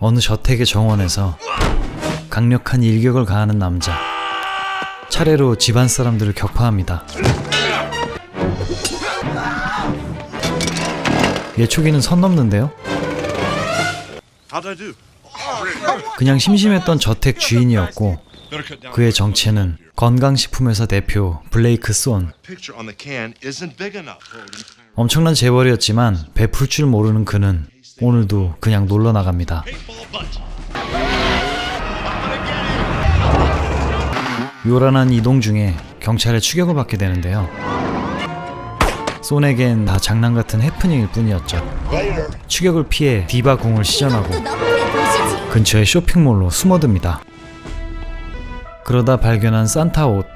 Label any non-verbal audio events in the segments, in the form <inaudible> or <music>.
어느 저택의 정원에서 강력한 일격을 가하는 남자. 차례로 집안 사람들을 격파합니다. 예초기는 선 넘는데요? 그냥 심심했던 저택 주인이었고 그의 정체는 건강식품회사 대표 블레이크 enough. 엄청난 재벌이었지만 베풀 줄 모르는 그는 오늘도 그냥 놀러 나갑니다. 요란한 이동 중에 경찰에 추격을 받게 되는데요. 쏜에겐 다 장난 같은 해프닝일 뿐이었죠. 추격을 피해 디바 공을 시전하고 근처의 쇼핑몰로 숨어듭니다. 그러다 발견한 산타 옷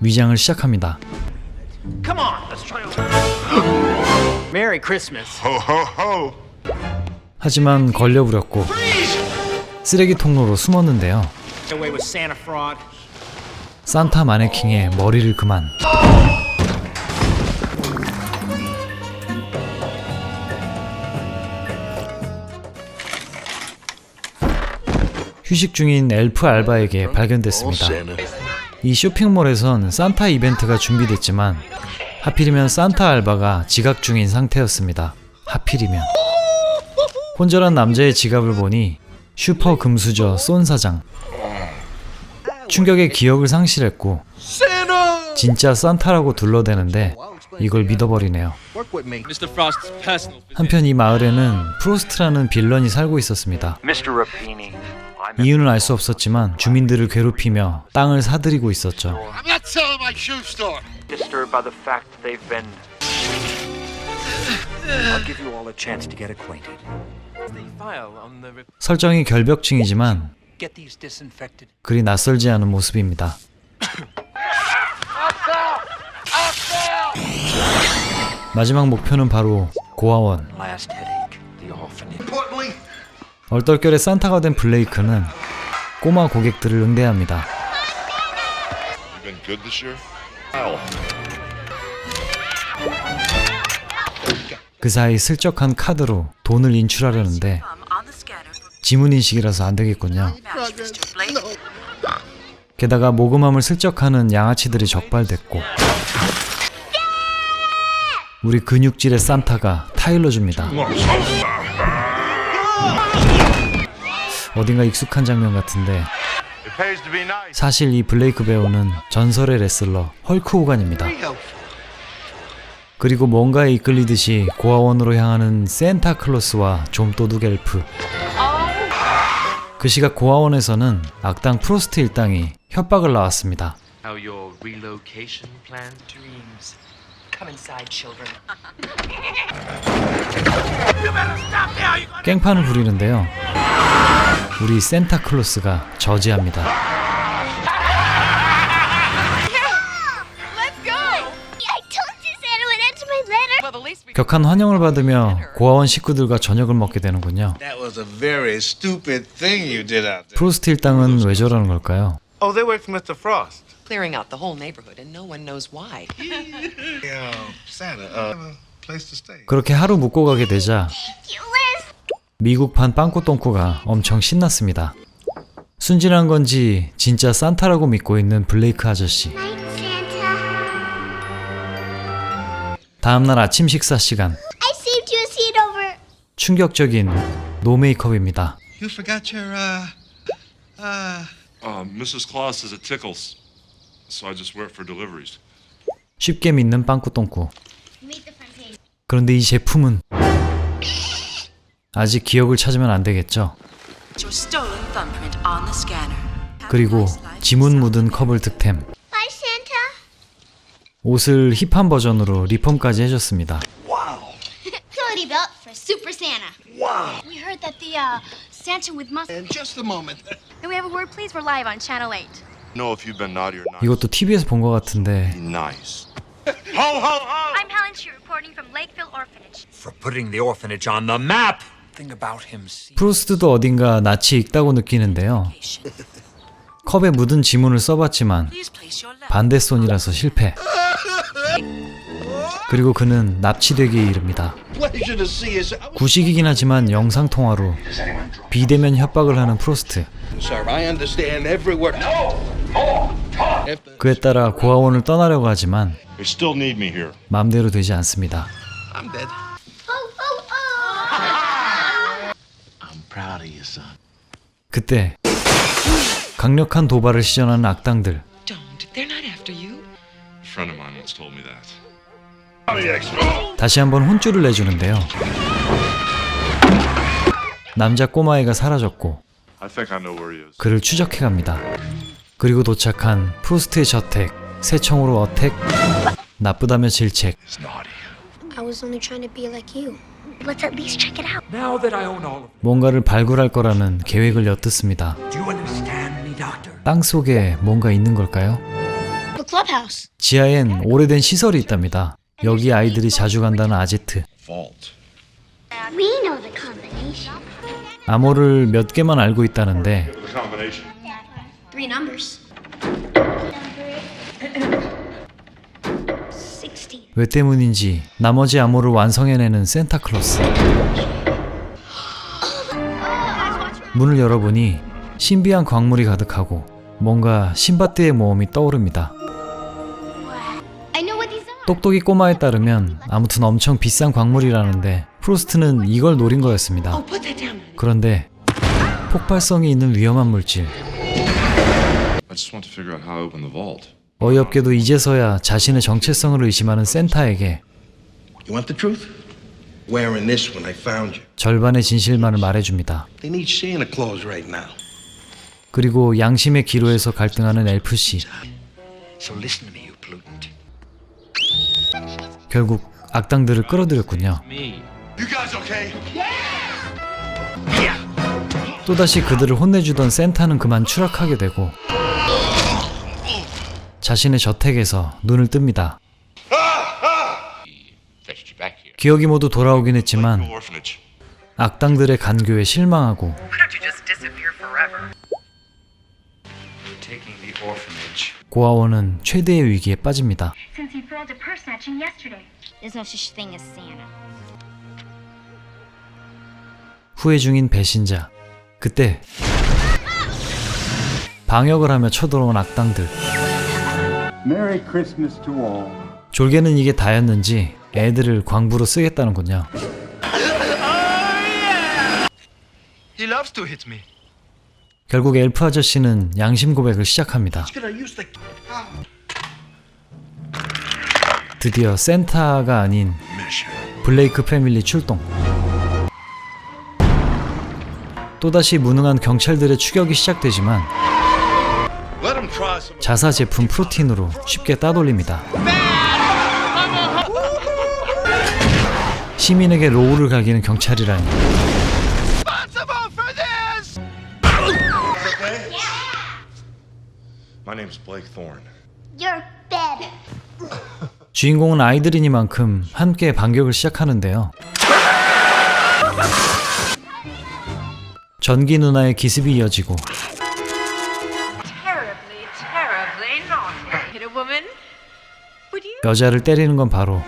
위장을 시작합니다. Try <gasps> it. 하지만 걸려버렸고 쓰레기 통로로 숨었는데요. 산타 마네킹의 머리를 그만. 휴식 중인 엘프 알바에게 발견됐습니다. 이 쇼핑몰에선 산타 이벤트가 준비됐지만 하필이면 산타 알바가 지각 중인 상태였습니다. 하필이면 혼절한 남자의 지갑을 보니 슈퍼 금수저 쏜 사장 충격에 기억을 상실했고 진짜 산타라고 둘러대는데 이걸 믿어버리네요. 한편 이 마을에는 프로스트라는 빌런이 살고 있었습니다. Mr. Rapini. I'm 이유는 알 수 없었지만 주민들을 괴롭히며 땅을 사들이고 있었죠. I'm not selling my shoe store. disturbed by the fact that they've been. I'll give you all a chance to get acquainted. 설정이 결벽증이지만 Get these disinfected. 그리 낯설지 않은 모습입니다. 마지막 목표는 바로 고아원. Last headache. The orphanage. Importantly, 얼떨결에 산타가 된 블레이크는 꼬마 고객들을 응대합니다. 그 사이 슬쩍한 카드로 돈을 인출하려는데 지문 인식이라서 안 되겠군요. 게다가 모금함을 슬쩍하는 양아치들이 적발됐고 우리 근육질의 산타가 타일러 줍니다. 어딘가 익숙한 장면 같은데. 사실 이 블레이크 배우는 전설의 레슬러 헐크 호간입니다. 그리고 뭔가에 이끌리듯이 고아원으로 향하는 산타클로스와 좀도둑 엘프. 그 시각 고아원에서는 악당 프로스트 일당이 협박을 나왔습니다. 깽판을 부리는데요. 우리 산타클로스가 저지합니다. 격한 환영을 받으며 고아원 식구들과 저녁을 먹게 되는군요. that was a very stupid thing you did out there. 프로스트 일당은 왜 저러는 걸까요? Oh, they work for Mr. Frost. clearing out the whole neighborhood, and no one knows why. Yeah, Santa, uh, have a place to stay. 그렇게 하루 묵고 가게 되자 You Liz. 미국판 빵꾸똥꾸가 엄청 신났습니다. 순진한 건지 진짜 산타라고 믿고 있는 블레이크 아저씨. 다음날 아침 식사 시간. I saved you a seat over. 충격적인 노 메이크업입니다. You forgot your, uh, uh, Uh, Mrs. Claus says it tickles, so I just wear it for deliveries. 쉽게 믿는 빵꾸똥꾸. Meet the front page. 그런데 이 제품은 아직 기억을 찾으면 안 되겠죠. Your stolen thumbprint on the scanner. 그리고 지문 묻은 컵을 득템. 옷을 힙한 버전으로 리폼까지 해줬습니다. Utility belt for Super Santa. Wow. We heard that the uh, Santa with muscle. just a moment. Can we have a word, please? We're live on Channel 8. Know if you've been naughty or not. 이것도 TV에서 본 것 같은데 nice. ho ho ho! I'm Helen Chu reporting from Lakeville Orphanage. For putting the orphanage on the map. Thing about him. See. 프루스트도 어딘가 낯이 익다고 느끼는데요. 컵에 묻은 지문을 써봤지만. 반대손이라서 실패. 그리고 그는 납치되기에 이릅니다. 구식이긴 하지만 영상통화로 비대면 협박을 하는 프로스트. 그에 따라 고아원을 떠나려고 하지만. 마음대로 되지 않습니다. Oh, oh, oh. 그때 강력한 도발을 시전하는 악당들. Don't. They're not after you. A friend of mine once told me that. 다시 한번 혼쭐을 내주는데요. 남자 꼬마애가 사라졌고. 그를 추적해갑니다. 그리고 도착한 프로스트의 저택, 새 총으로 어택, 나쁘다며 질책. 뭔가를 발굴할 거라는 계획을 엿듣습니다. 땅 속에 뭔가 있는 걸까요? 지하엔 오래된 시설이 있답니다. 여기 아이들이 자주 간다는 아지트. Vault. We know the combination. 암호를 몇 개만 알고 있다는데 The combination. Three numbers. Sixteen. 왜 때문인지 나머지 암호를 완성해내는 산타클로스. 문을 열어보니 신비한 광물이 가득하고 뭔가 신밧드의 모험이 떠오릅니다. I know what these are. 똑똑이 꼬마에 따르면 아무튼 엄청 비싼 광물이라는데 프로스트는 이걸 노린 거였습니다. Oh. 그런데 폭발성이 있는 위험한 물질. I just want to figure out how I open the vault. 어이없게도 이제서야 자신의 정체성을 의심하는 센타에게 You want the truth? Wearing this when I found you. 절반의 진실만을 말해줍니다. 그리고 양심의 기로에서 갈등하는 엘프씨. So listen to me, you pollutant. 결국 악당들을 끌어들였군요. Me. You guys okay? 또다시 그들을 혼내주던 센타는 그만 추락하게 되고 자신의 저택에서 눈을 뜹니다. 기억이 모두 돌아오긴 했지만. 악당들의 간교에 실망하고 고아원은 최대의 위기에 빠집니다. Since he failed a purse snatching yesterday. There's no such thing as Santa. 후회 중인 배신자. 그때 방역을 하며 쳐들어온 악당들. Merry Christmas to all. 졸개는 이게 다였는지 애들을 광부로 쓰겠다는군요. He loves to hit me. 결국 엘프 아저씨는 양심 고백을 시작합니다. 드디어 센타가 아닌 블레이크 패밀리 출동. 또다시 무능한 경찰들의 추격이 시작되지만. 자사 제품 프로틴으로 쉽게 따돌립니다. 시민에게 로우를 갈기는 경찰이라니 My name's Blake Thorne. You're bad. 주인공은 아이들이니만큼 함께 반격을 시작하는데요. 전기 누나의 기습이 이어지고 Terribly, terribly naughty. Hit a woman? Would you? 여자를 때리는 건 바로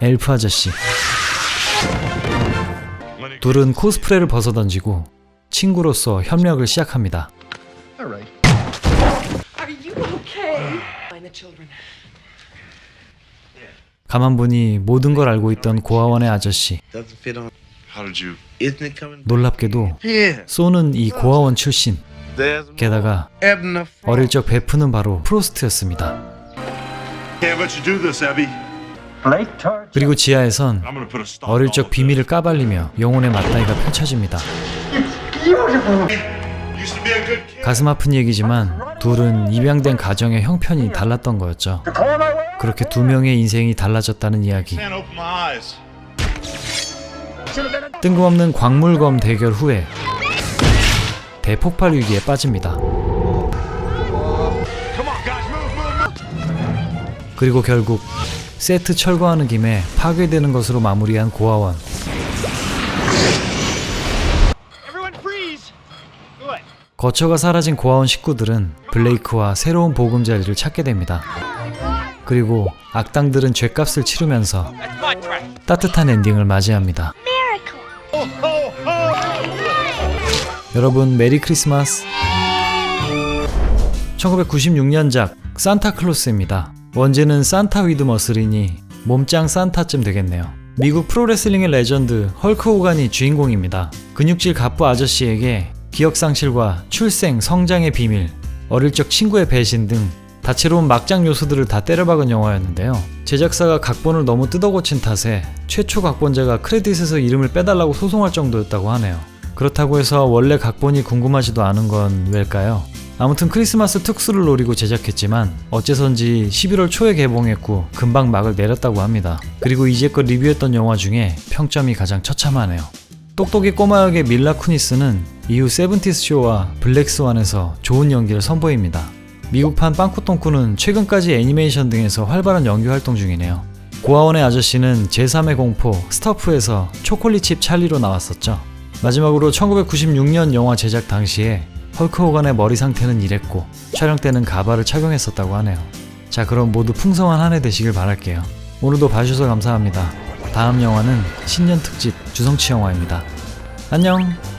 엘프 아저씨. 둘은 코스프레를 벗어던지고 친구로서 협력을 시작합니다. Are you okay? Find the children. 가만 보니 모든 걸 알고 있던 고아원의 아저씨. Doesn't fit on. How did you? Isn't it coming? 놀랍게도 Yeah. 쏘는 이 고아원 출신. There's 게다가. 어릴 적 베프는 바로 프로스트였습니다. Can't let you do this, Abby. Blake Tart. 그리고 지하에선 I'm gonna put a stop. 어릴 적 비밀을 까발리며 영혼의 맞다이가 펼쳐집니다. this. Used to be a good kid. 가슴 아픈 얘기지만 둘은 입양된 가정의 형편이 달랐던 거였죠. 그렇게 두 명의 인생이 달라졌다는 이야기. 뜬금없는 광물검 대결 후에 대폭발 위기에 빠집니다. 그리고 결국 세트 철거하는 김에 파괴되는 것으로 마무리한 고아원. 거처가 사라진 고아원 식구들은 블레이크와 새로운 보금자리를 찾게 됩니다. 그리고 악당들은 죗값을 치르면서. 따뜻한 엔딩을 맞이합니다. 여러분 메리 크리스마스 1996년작 산타클로스입니다. 원제는 산타 위드 머슬이니 몸짱 산타쯤 되겠네요. 미국 프로레슬링의 레전드 헐크 호간이 주인공입니다. 근육질 갑부 아저씨에게 기억상실과 출생, 성장의 비밀, 어릴 적 친구의 배신 등 다채로운 막장 요소들을 다 때려박은 영화였는데요. 제작사가 각본을 너무 뜯어고친 탓에 최초 각본자가 크레딧에서 이름을 빼달라고 소송할 정도였다고 하네요. 그렇다고 해서 원래 각본이 궁금하지도 않은 건 왜일까요? 아무튼 크리스마스 특수를 노리고 제작했지만 어째선지 11월 초에 개봉했고 금방 막을 내렸다고 합니다. 그리고 이제껏 리뷰했던 영화 중에 평점이 가장 처참하네요. 똑똑이 꼬마 역의 밀라 쿠니스는 이후 세븐티스 쇼와 블랙스완에서 좋은 연기를 선보입니다. 미국판 빵꾸똥꾸는 최근까지 애니메이션 등에서 활발한 연기 활동 중이네요. 고아원의 아저씨는 제3의 공포 스터프에서 초콜릿칩 찰리로 나왔었죠. 마지막으로 1996년 영화 제작 당시에 헐크 호간의 머리 상태는 이랬고 촬영 때는 가발을 착용했었다고 하네요. 자 그럼 모두 풍성한 한 해 되시길 바랄게요. 오늘도 봐주셔서 감사합니다. 다음 영화는 신년 특집 주성치 영화입니다. 안녕!